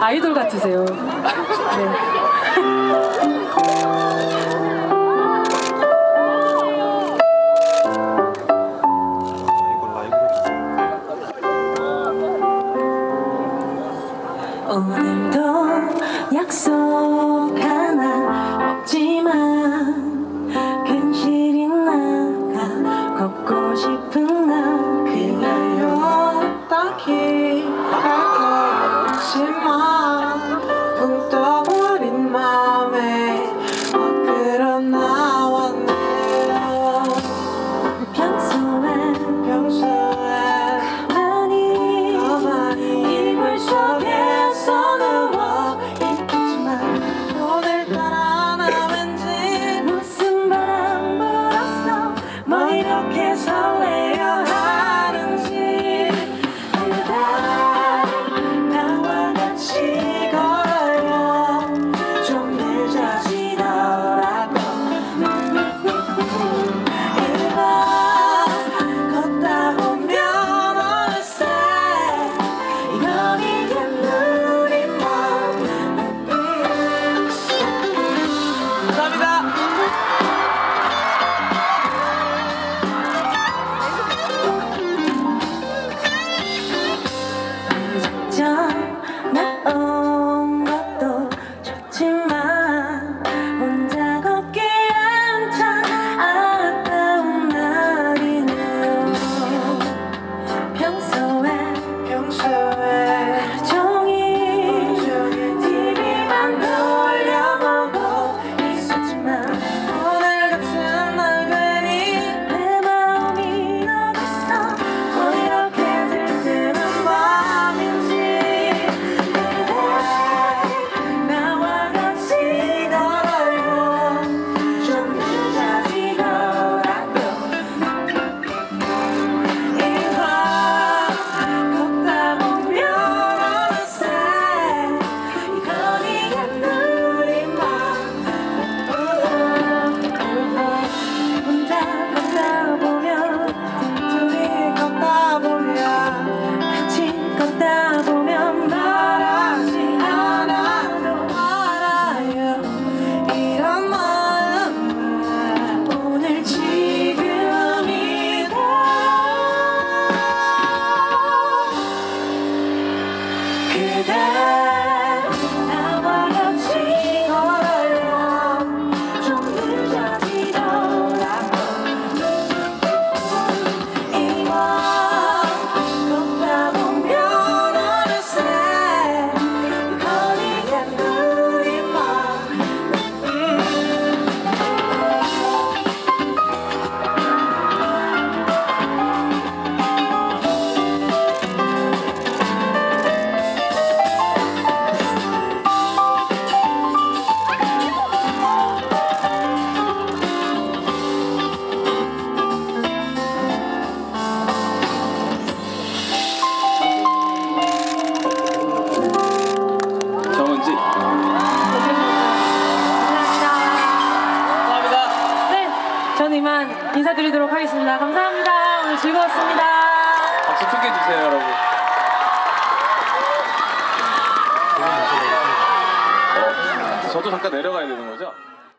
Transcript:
아이돌 같으세요. 네. 오늘도 약속 verdade. 저는 이만 인사드리도록 하겠습니다. 감사합니다. 오늘 즐거웠습니다. 박수 크게 주세요, 여러분. 어, 저도 잠깐 내려가야 되는 거죠?